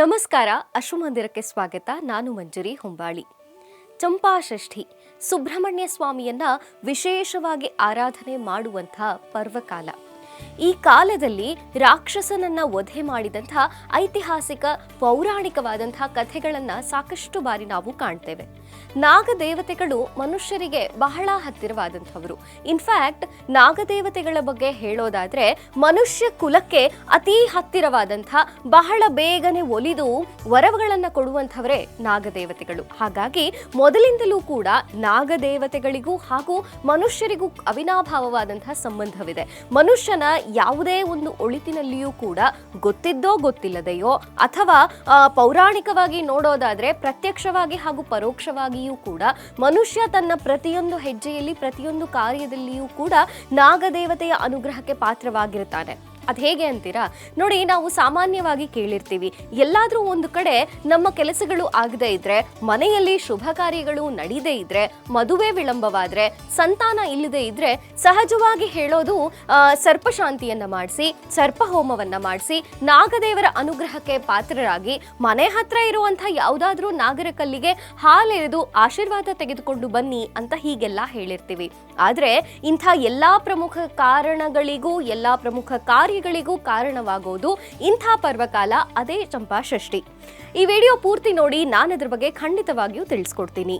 ನಮಸ್ಕಾರ ಅಶ್ವಮಂದಿರಕ್ಕೆ ಸ್ವಾಗತ. ನಾನು ಮಂಜುರಿ ಹೊಂಬಾಳಿ. ಚಂಪಾಷಷ್ಠಿ ಸುಬ್ರಹ್ಮಣ್ಯ ಸ್ವಾಮಿಯನ್ನ ವಿಶೇಷವಾಗಿ ಆರಾಧನೆ ಮಾಡುವಂಥ ಪರ್ವಕಾಲ. ಈ ಕಾಲದಲ್ಲಿ ರಾಕ್ಷಸನನ್ನ ವಧೆ ಮಾಡಿದಂತಹ ಐತಿಹಾಸಿಕ ಪೌರಾಣಿಕವಾದಂತಹ ಕಥೆಗಳನ್ನ ಸಾಕಷ್ಟು ಬಾರಿ ನಾವು ಕಾಣ್ತೇವೆ. ನಾಗದೇವತೆಗಳು ಮನುಷ್ಯರಿಗೆ ಬಹಳ ಹತ್ತಿರವಾದಂಥವರು. ಇನ್ಫ್ಯಾಕ್ಟ್ ನಾಗದೇವತೆಗಳ ಬಗ್ಗೆ ಹೇಳೋದಾದ್ರೆ, ಮನುಷ್ಯ ಕುಲಕ್ಕೆ ಅತಿ ಹತ್ತಿರವಾದಂಥ, ಬಹಳ ಬೇಗನೆ ಒಲಿದು ವರಗಳನ್ನ ಕೊಡುವಂಥವರೇ ನಾಗದೇವತೆಗಳು. ಹಾಗಾಗಿ ಮೊದಲಿಂದಲೂ ಕೂಡ ನಾಗದೇವತೆಗಳಿಗೂ ಹಾಗೂ ಮನುಷ್ಯರಿಗೂ ಅವಿನಾಭಾವವಾದಂತಹ ಸಂಬಂಧವಿದೆ. ಮನುಷ್ಯನ ಯಾವುದೇ ಒಂದು ಒಳಿತಿನಲ್ಲಿಯೂ ಕೂಡ ಗೊತ್ತಿದ್ದೋ ಗೊತ್ತಿಲ್ಲದೆಯೋ ಅಥವಾ ಪೌರಾಣಿಕವಾಗಿ ನೋಡೋದಾದ್ರೆ ಪ್ರತ್ಯಕ್ಷವಾಗಿ ಹಾಗೂ ಪರೋಕ್ಷವಾಗಿಯೂ ಕೂಡ ಮನುಷ್ಯ ತನ್ನ ಪ್ರತಿಯೊಂದು ಹೆಜ್ಜೆಯಲ್ಲಿ, ಪ್ರತಿಯೊಂದು ಕಾರ್ಯದಲ್ಲಿಯೂ ಕೂಡ ನಾಗದೇವತೆಯ ಅನುಗ್ರಹಕ್ಕೆ ಪಾತ್ರವಾಗಿರ್ತಾನೆ. ಅದು ಹೇಗೆ ಅಂತೀರಾ? ನೋಡಿ, ನಾವು ಸಾಮಾನ್ಯವಾಗಿ ಕೇಳಿರ್ತೀವಿ. ಎಲ್ಲಾದ್ರೂ ಒಂದು ಕಡೆ ನಮ್ಮ ಕೆಲಸಗಳು ಆಗದೇ ಇದ್ರೆ, ಮನೆಯಲ್ಲಿ ಶುಭ ಕಾರ್ಯಗಳು ನಡೀದೇ ಇದ್ರೆ, ಮದುವೆ ವಿಳಂಬವಾದ್ರೆ, ಸಂತಾನ ಇಲ್ಲದೆ ಇದ್ರೆ ಸಹಜವಾಗಿ ಹೇಳೋದು ಸರ್ಪ ಸರ್ಪಶಾಂತಿಯನ್ನ ಮಾಡಿಸಿ ಸರ್ಪ ಹೋಮವನ್ನ ಮಾಡಿಸಿ, ನಾಗದೇವರ ಅನುಗ್ರಹಕ್ಕೆ ಪಾತ್ರರಾಗಿ, ಮನೆ ಹತ್ರ ಇರುವಂತಹ ಯಾವುದಾದ್ರೂ ನಾಗರ ಕಲ್ಲಿಗೆ ಹಾಲೆರೆದು ಆಶೀರ್ವಾದ ತೆಗೆದುಕೊಂಡು ಬನ್ನಿ ಅಂತ ಹೀಗೆಲ್ಲ ಹೇಳಿರ್ತೀವಿ. ಆದ್ರೆ ಇಂಥ ಎಲ್ಲಾ ಪ್ರಮುಖ ಕಾರಣಗಳಿಗೂ, ಎಲ್ಲಾ ಪ್ರಮುಖ ಕಾರ್ಯಗಳಿಗೂ ಕಾರಣವಾಗುವುದು ಇಂಥ ಪರ್ವಕಾಲ, ಅದೇ ಚಂಪಾ ಚಂಪಾಷಷ್ಠಿ. ಈ ವಿಡಿಯೋ ಪೂರ್ತಿ ನೋಡಿ, ನಾನು ಅದ್ರ ಬಗ್ಗೆ ಖಂಡಿತವಾಗಿಯೂ ತಿಳಿಸ್ಕೊಡ್ತೀನಿ.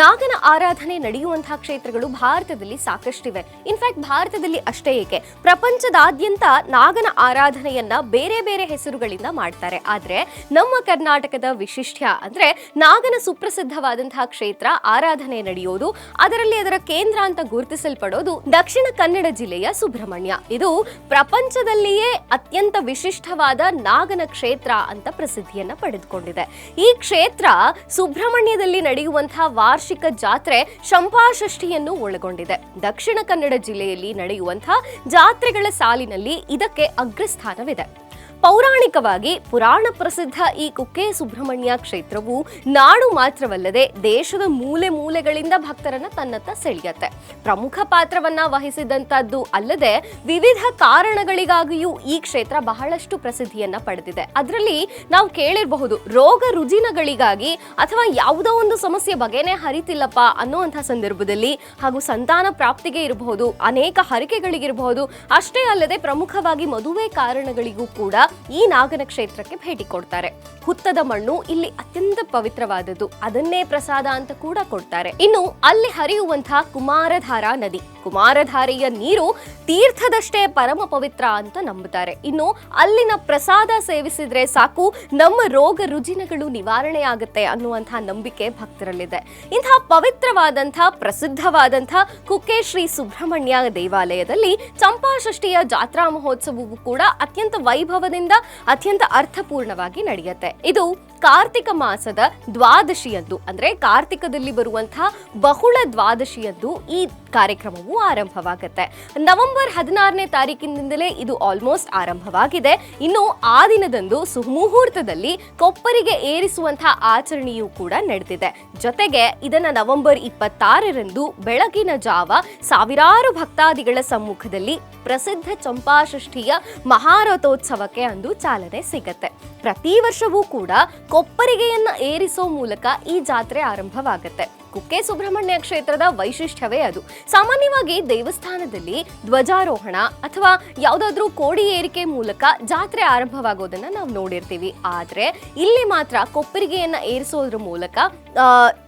ನಾಗನ ಆರಾಧನೆ ನಡೆಯುವಂತಹ ಕ್ಷೇತ್ರಗಳು ಭಾರತದಲ್ಲಿ ಸಾಕಷ್ಟಿವೆ. ಇನ್ಫ್ಯಾಕ್ಟ್ ಭಾರತದಲ್ಲಿ ಅಷ್ಟೇ ಏಕೆ. ಪ್ರಪಂಚದಾದ್ಯಂತ ನಾಗನ ಆರಾಧನೆಯನ್ನ ಬೇರೆ ಬೇರೆ ಹೆಸರುಗಳಿಂದ ಮಾಡ್ತಾರೆ. ಆದ್ರೆ ನಮ್ಮ ಕರ್ನಾಟಕದ ವಿಶಿಷ್ಟ್ಯ ಅಂದ್ರೆ ನಾಗನ ಸುಪ್ರಸಿದ್ಧವಾದಂತಹ ಕ್ಷೇತ್ರ ಆರಾಧನೆ ನಡೆಯೋದು, ಅದರಲ್ಲಿ ಅದರ ಕೇಂದ್ರ ಅಂತ ಗುರುತಿಸಲ್ಪಡೋದು ದಕ್ಷಿಣ ಕನ್ನಡ ಜಿಲ್ಲೆಯ ಸುಬ್ರಹ್ಮಣ್ಯ. ಇದು ಪ್ರಪಂಚದಲ್ಲಿಯೇ ಅತ್ಯಂತ ವಿಶಿಷ್ಟವಾದ ನಾಗನ ಕ್ಷೇತ್ರ ಅಂತ ಪ್ರಸಿದ್ಧಿಯನ್ನ ಪಡೆದುಕೊಂಡಿದೆ. ಈ ಕ್ಷೇತ್ರ ಸುಬ್ರಹ್ಮಣ್ಯದಲ್ಲಿ ನಡೆಯುವಂತಹ ವಾರ್ಷಿಕ ಜಾತ್ರೆ ಶಂಪಾಷಷ್ಠಿಯನ್ನು ಒಳಗೊಂಡಿದೆ. ದಕ್ಷಿಣ ಕನ್ನಡ ಜಿಲ್ಲೆಯಲ್ಲಿ ನಡೆಯುವಂತಹ ಜಾತ್ರೆಗಳ ಸಾಲಿನಲ್ಲಿ ಇದಕ್ಕೆ ಅಗ್ರಸ್ಥಾನವಿದೆ. ಪೌರಾಣಿಕವಾಗಿ ಪುರಾಣ ಪ್ರಸಿದ್ಧ ಈ ಕುಕ್ಕೆ ಸುಬ್ರಹ್ಮಣ್ಯ ಕ್ಷೇತ್ರವು ನಾಡು ಮಾತ್ರವಲ್ಲದೆ ದೇಶದ ಮೂಲೆ ಮೂಲೆಗಳಿಂದ ಭಕ್ತರನ್ನ ತನ್ನತ್ತ ಸೆಳೆಯತ್ತೆ. ಪ್ರಮುಖ ಪಾತ್ರವನ್ನ ವಹಿಸಿದಂತದ್ದು ಅಲ್ಲದೆ ವಿವಿಧ ಕಾರಣಗಳಿಗಾಗಿಯೂ ಈ ಕ್ಷೇತ್ರ ಬಹಳಷ್ಟು ಪ್ರಸಿದ್ಧಿಯನ್ನ ಪಡೆದಿದೆ. ಅದರಲ್ಲಿ ನಾವು ಕೇಳಿರಬಹುದು, ರೋಗ ರುಜಿನಗಳಿಗಾಗಿ ಅಥವಾ ಯಾವುದೋ ಒಂದು ಸಮಸ್ಯೆ ಬಗೆನೇ ಹರಿತಿಲ್ಲಪ್ಪ ಅನ್ನುವಂಥ ಸಂದರ್ಭದಲ್ಲಿ ಹಾಗೂ ಸಂತಾನ ಪ್ರಾಪ್ತಿಗೆ ಇರಬಹುದು, ಅನೇಕ ಹರಿಕೆಗಳಿಗಿರಬಹುದು, ಅಷ್ಟೇ ಅಲ್ಲದೆ ಪ್ರಮುಖವಾಗಿ ಮದುವೆ ಕಾರಣಗಳಿಗೂ ಕೂಡ ಈ ನಾಗನ ಕ್ಷೇತ್ರಕ್ಕೆ ಭೇಟಿ ಕೊಡ್ತಾರೆ. ಹುತ್ತದ ಮಣ್ಣು ಇಲ್ಲಿ ಅತ್ಯಂತ ಪವಿತ್ರವಾದದ್ದು. ಅದನ್ನೇ ಪ್ರಸಾದ ಅಂತ ಕೂಡ ಕೊಡ್ತಾರೆ. ಇನ್ನು ಅಲ್ಲಿ ಹರಿಯುವಂತಹ ಕುಮಾರಧಾರಾ ನದಿ. ಕುಮಾರಧಾರೆಯ ನೀರು ತೀರ್ಥದಷ್ಟೇ ಪರಮ ಪವಿತ್ರ ಅಂತ ನಂಬುತ್ತಾರೆ. ಇನ್ನು ಅಲ್ಲಿನ ಪ್ರಸಾದ ಸೇವಿಸಿದ್ರೆ ಸಾಕು, ನಮ್ಮ ರೋಗ ರುಜಿನಗಳು ನಿವಾರಣೆ ಆಗುತ್ತೆ ಅನ್ನುವಂತಹ ನಂಬಿಕೆ ಭಕ್ತರಲ್ಲಿದೆ. ಇಂತಹ ಪವಿತ್ರವಾದಂತಹ ಪ್ರಸಿದ್ಧವಾದಂತಹ ಕುಕ್ಕೆ ಶ್ರೀ ಸುಬ್ರಹ್ಮಣ್ಯ ದೇವಾಲಯದಲ್ಲಿ ಚಂಪಾಷಷ್ಠಿಯ ಜಾತ್ರಾ ಮಹೋತ್ಸವವು ಕೂಡ ಅತ್ಯಂತ ವೈಭವದಿಂದ, ಅತ್ಯಂತ ಅರ್ಥಪೂರ್ಣವಾಗಿ ನಡೆಯುತ್ತೆ. ಇದು ಕಾರ್ತಿಕ ಮಾಸದ ದ್ವಾದಶಿಯಂದು, ಅಂದ್ರೆ ಕಾರ್ತಿಕದಲ್ಲಿ ಬರುವಂತಹ ಬಹುಳ ದ್ವಾದಶಿಯಂದು ಈ ಕಾರ್ಯಕ್ರಮವು ಆರಂಭವಾಗುತ್ತೆ. ನವೆಂಬರ್ ಹದಿನಾರನೇ ತಾರೀಕಿನಿಂದಲೇ ಇದು ಆಲ್ಮೋಸ್ಟ್ ಆರಂಭವಾಗಿದೆ. ಇನ್ನು ಆ ದಿನದಂದು ಸುಮುಹೂರ್ತದಲ್ಲಿ ಕೊಪ್ಪರಿಗೆ ಏರಿಸುವಂತಹ ಆಚರಣೆಯೂ ಕೂಡ ನಡೆದಿದೆ. ಜೊತೆಗೆ ಇದನ್ನ ನವೆಂಬರ್ ಇಪ್ಪತ್ತಾರರಂದು ಬೆಳಗಿನ ಜಾವ ಸಾವಿರಾರು ಭಕ್ತಾದಿಗಳ ಸಮ್ಮುಖದಲ್ಲಿ ಪ್ರಸಿದ್ಧ ಚಂಪಾಷಷ್ಠಿಯ ಮಹಾರಥೋತ್ಸವಕ್ಕೆ ಅಂದು ಚಾಲನೆ ಸಿಗತ್ತೆ. ಪ್ರತಿ ವರ್ಷವೂ ಕೂಡ ಕೊಪ್ಪರಿಗೆಯನ್ನು ಏರಿಸೋ ಮೂಲಕ ಈ ಜಾತ್ರೆ ಆರಂಭವಾಗುತ್ತೆ. ಕುಕ್ಕೆ ಸುಬ್ರಹ್ಮಣ್ಯ ಕ್ಷೇತ್ರದ ವೈಶಿಷ್ಟ್ಯವೇ ಅದು. ಸಾಮಾನ್ಯವಾಗಿ ದೇವಸ್ಥಾನದಲ್ಲಿ ಧ್ವಜಾರೋಹಣ ಅಥವಾ ಯಾವುದಾದ್ರೂ ಕೋಡಿ ಏರಿಕೆ ಮೂಲಕ ಜಾತ್ರೆ ಆರಂಭವಾಗೋದನ್ನ ನಾವು ನೋಡಿರ್ತೀವಿ. ಆದ್ರೆ ಇಲ್ಲಿ ಮಾತ್ರ ಕೊಪ್ಪರಿಗೆಯನ್ನ ಏರಿಸೋದ್ರ ಮೂಲಕ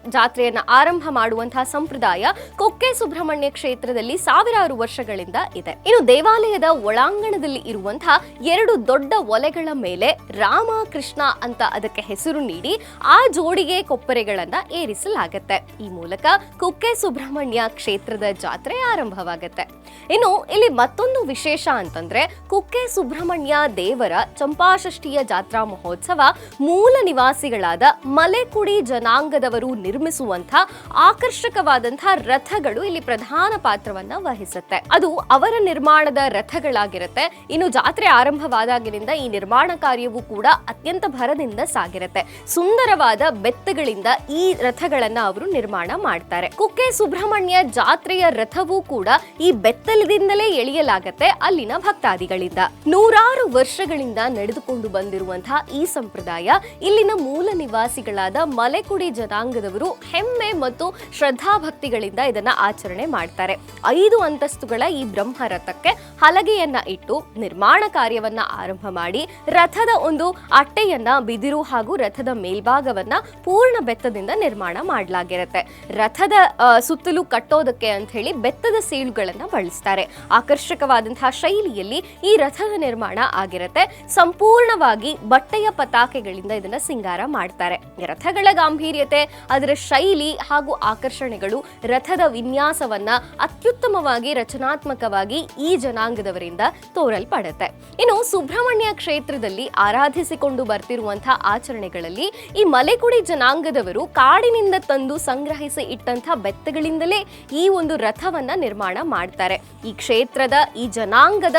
ಜಾತ್ರೆಯನ್ನ ಆರಂಭ ಮಾಡುವಂತಹ ಸಂಪ್ರದಾಯ ಕೊಕ್ಕೆ ಸುಬ್ರಹ್ಮಣ್ಯ ಕ್ಷೇತ್ರದಲ್ಲಿ ಸಾವಿರಾರು ವರ್ಷಗಳಿಂದ ಇದೆ. ಇನ್ನು ದೇವಾಲಯದ ಒಳಾಂಗಣದಲ್ಲಿ ಇರುವಂತಹ ಎರಡು ದೊಡ್ಡ ಒಲೆಗಳ ಮೇಲೆ ರಾಮ ಕೃಷ್ಣ ಅಂತ ಅದಕ್ಕೆ ಹೆಸರು ನೀಡಿ ಆ ಜೋಡಿಗೆ ಕೊಪ್ಪರೆಗಳನ್ನ ಏರಿಸಲಾಗತ್ತೆ. ಈ ಮೂಲಕ ಕುಕ್ಕೆ ಸುಬ್ರಹ್ಮಣ್ಯ ಕ್ಷೇತ್ರದ ಜಾತ್ರೆ ಆರಂಭವಾಗುತ್ತೆ. ಇನ್ನು ಇಲ್ಲಿ ಮತ್ತೊಂದು ವಿಶೇಷ ಅಂತಂದ್ರೆ ಕುಕ್ಕೆ ಸುಬ್ರಹ್ಮಣ್ಯ ದೇವರ ಚಂಪಾಷಷ್ಠಿಯ ಜಾತ್ರಾ ಮಹೋತ್ಸವ ಮೂಲ ನಿವಾಸಿಗಳಾದ ಮಲೆಕುಡಿ ಜನಾಂಗದವರು ನಿರ್ಮಿಸುವಂತ ಆಕರ್ಷಕವಾದಂತಹ ರಥಗಳು ಇಲ್ಲಿ ಪ್ರಧಾನ ಪಾತ್ರವನ್ನ ವಹಿಸುತ್ತೆ. ಅದು ಅವರ ನಿರ್ಮಾಣದ ರಥಗಳಾಗಿರುತ್ತೆ. ಇನ್ನು ಜಾತ್ರೆ ಆರಂಭವಾದಾಗಿನಿಂದ ಈ ನಿರ್ಮಾಣ ಕಾರ್ಯವೂ ಕೂಡ ಅತ್ಯಂತ ಭರದಿಂದ ಸಾಗಿರುತ್ತೆ. ಸುಂದರವಾದ ಬೆತ್ತಗಳಿಂದ ಈ ರಥಗಳನ್ನ ಅವರು ನಿರ್ಮಾಣ ಮಾಡ್ತಾರೆ. ಕುಕ್ಕೆ ಸುಬ್ರಹ್ಮಣ್ಯ ಜಾತ್ರೆಯ ರಥವೂ ಕೂಡ ಈ ಬೆತ್ತಲದಿಂದಲೇ ಎಳೆಯಲಾಗತ್ತೆ ಅಲ್ಲಿನ ಭಕ್ತಾದಿಗಳಿಂದ. ನೂರಾರು ವರ್ಷಗಳಿಂದ ನಡೆದುಕೊಂಡು ಬಂದಿರುವಂತಹ ಈ ಸಂಪ್ರದಾಯ ಇಲ್ಲಿನ ಮೂಲ ನಿವಾಸಿಗಳಾದ ಮಲೆಕುಡಿ ಜನಾಂಗದವರು ಹೆಮ್ಮೆ ಮತ್ತು ಶ್ರದ್ಧಾಭಕ್ತಿಗಳಿಂದ ಇದನ್ನ ಆಚರಣೆ ಮಾಡ್ತಾರೆ. ಐದು ಅಂತಸ್ತುಗಳ ಈ ಬ್ರಹ್ಮ ರಥಕ್ಕೆ ಹಲಗೆಯನ್ನ ಇಟ್ಟು ನಿರ್ಮಾಣ ಕಾರ್ಯವನ್ನ ಆರಂಭ ಮಾಡಿ, ರಥದ ಒಂದು ಅಟ್ಟೆಯನ್ನ ಬಿದಿರು ಹಾಗೂ ರಥದ ಮೇಲ್ಭಾಗವನ್ನ ಪೂರ್ಣ ಬೆತ್ತದಿಂದ ನಿರ್ಮಾಣ ಮಾಡಲಾಗಿರುತ್ತೆ. ರಥದ ಆ, ಸುತ್ತಲೂ ಕಟ್ಟೋದಕ್ಕೆ ಅಂತ ಹೇಳಿ ಬೆತ್ತದ ಸೀಳುಗಳನ್ನ ಬಳಸ್ತಾರೆ. ಆಕರ್ಷಕವಾದಂತಹ ಶೈಲಿಯಲ್ಲಿ ಈ ರಥದ ನಿರ್ಮಾಣ ಆಗಿರುತ್ತೆ. ಸಂಪೂರ್ಣವಾಗಿ ಬಟ್ಟೆಯ ಪತಾಕೆಗಳಿಂದ ಇದನ್ನ ಸಿಂಗಾರ ಮಾಡ್ತಾರೆ. ರಥಗಳ ಗಾಂಭೀರ್ಯತೆ ಅದರ ಶೈಲಿ ಹಾಗೂ ಆಕರ್ಷಣೆಗಳು ರಥದ ವಿನ್ಯಾಸವನ್ನ ಅತ್ಯುತ್ತಮವಾಗಿ ರಚನಾತ್ಮಕವಾಗಿ ಈ ಜನಾಂಗದವರಿಂದ ತೋರಲ್ಪಡುತ್ತೆ. ಇನ್ನು ಸುಬ್ರಹ್ಮಣ್ಯ ಕ್ಷೇತ್ರದಲ್ಲಿ ಆರಾಧಿಸಿಕೊಂಡು ಬರ್ತಿರುವಂತಹ ಆಚರಣೆಗಳಲ್ಲಿ ಈ ಮಲೆಕುಡಿ ಜನಾಂಗದವರು ಕಾಡಿನಿಂದ ತಂದು ಸಂಗ್ರಹಿಸಿ ಇಟ್ಟಂತಹ ಬೆತ್ತಗಳಿಂದಲೇ ಈ ಒಂದು ರಥವನ್ನ ನಿರ್ಮಾಣ ಮಾಡ್ತಾರೆ. ಈ ಕ್ಷೇತ್ರದ, ಈ ಜನಾಂಗದ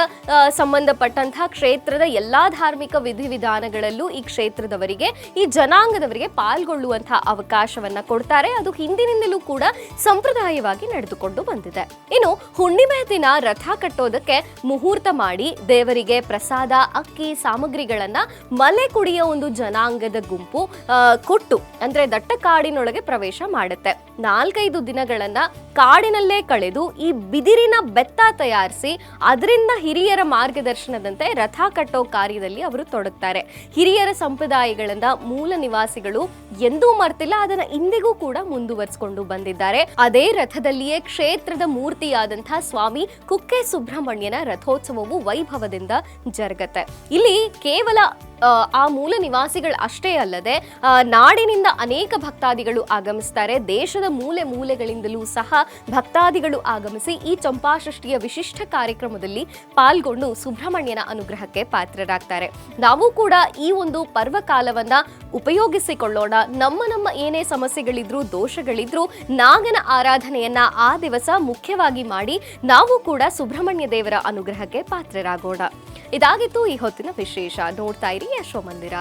ಸಂಬಂಧಪಟ್ಟಂತಹ ಕ್ಷೇತ್ರದ ಎಲ್ಲಾ ಧಾರ್ಮಿಕ ವಿಧಿವಿಧಾನಗಳಲ್ಲೂ ಈ ಕ್ಷೇತ್ರದವರಿಗೆ, ಈ ಜನಾಂಗದವರಿಗೆ ಪಾಲ್ಗೊಳ್ಳುವಂತಹ ಅವಕಾಶವನ್ನ ಕೊಡ್ತಾರೆ. ಅದು ಹಿಂದಿನಿಂದಲೂ ಕೂಡ ಸಂಪ್ರದಾಯವಾಗಿ ನಡೆದುಕೊಂಡು ಬಂದಿದೆ. ಇನ್ನು ಹುಣ್ಣಿಮೆ ದಿನ ರಥ ಕಟ್ಟೋದಕ್ಕೆ ಮುಹೂರ್ತ ಮಾಡಿ ದೇವರಿಗೆ ಪ್ರಸಾದ, ಅಕ್ಕಿ, ಸಾಮಗ್ರಿಗಳನ್ನ ಮಲೆ ಕುಡಿಯ ಒಂದು ಜನಾಂಗದ ಗುಂಪು ಕೊಟ್ಟು, ಅಂದ್ರೆ ದಟ್ಟ ಕಾಡಿನೊಳಗೆ ಪ್ರವೇಶ ಮಾಡುತ್ತೆ. ನಾಲ್ಕೈದು ದಿನಗಳನ್ನ ಕಾಡಿನಲ್ಲೇ ಕಳೆದು ಈ ಬಿದಿರಿನ ಬೆತ್ತ ತಯಾರಿಸಿ ಅದರಿಂದ ಹಿರಿಯರ ಮಾರ್ಗದರ್ಶನದಂತೆ ರಥ ಕಟ್ಟೋ ಕಾರ್ಯದಲ್ಲಿ ಅವರು ತೊಡಗ್ತಾರೆ. ಹಿರಿಯರ ಸಂಪ್ರದಾಯಗಳನ್ನ ಮೂಲ ನಿವಾಸಿಗಳು ಎಂದೂ ಮರ್ತಿಲ್ಲ ಅದನ್ನ ಇಂದಿಗೂ ಕೂಡ ಮುಂದುವರಿಸಿಕೊಂಡು ಬಂದಿದ್ದಾರೆ. ಅದೇ ರಥದಲ್ಲಿಯೇ ಕ್ಷೇತ್ರದ ಮೂರ್ತಿಯಾದಂತಹ ಸ್ವಾಮಿ ಕುಕ್ಕೆ ಸುಬ್ರಹ್ಮಣ್ಯನ ರಥೋತ್ಸವವು ವೈಭವದಿಂದ ಜರುಗತ್ತೆ. ಇಲ್ಲಿ ಕೇವಲ ಆ, ಮೂಲ ನಿವಾಸಿಗಳು ಅಷ್ಟೇ ಅಲ್ಲದೆ ನಾಡಿನಿಂದ ಅನೇಕ ಭಕ್ತಾದಿಗಳು ಆಗಮಿಸ್ತಾರೆ. ದೇಶದ ಮೂಲೆ ಮೂಲೆಗಳಿಂದಲೂ ಸಹ ಭಕ್ತಾದಿಗಳು ಆಗಮಿಸಿ ಈ ಚಂಪಾಷಷ್ಠಿಯ ವಿಶಿಷ್ಟ ಕಾರ್ಯಕ್ರಮದಲ್ಲಿ ಪಾಲ್ಗೊಂಡು ಸುಬ್ರಹ್ಮಣ್ಯನ ಅನುಗ್ರಹಕ್ಕೆ ಪಾತ್ರರಾಗ್ತಾರೆ. ನಾವು ಕೂಡ ಈ ಒಂದು ಪರ್ವಕಾಲವನ್ನ ಉಪಯೋಗಿಸಿಕೊಳ್ಳೋಣ. ನಮ್ಮ ನಮ್ಮ ಏನೇ ಸಮಸ್ಯೆಗಳಿದ್ರು, ದೋಷಗಳಿದ್ರು ನಾಗನ ಆರಾಧನೆಯನ್ನ ಆ ದಿವಸ ಮುಖ್ಯವಾಗಿ ಮಾಡಿ ನಾವು ಕೂಡ ಸುಬ್ರಹ್ಮಣ್ಯ ದೇವರ ಅನುಗ್ರಹಕ್ಕೆ ಪಾತ್ರರಾಗೋಣ. ಇದಾಗಿತ್ತು ಈ ಹೊತ್ತಿನ ವಿಶೇಷ. ನೋಡ್ತಾ ಇರಿ ಯಶೋ ಮಂದಿರ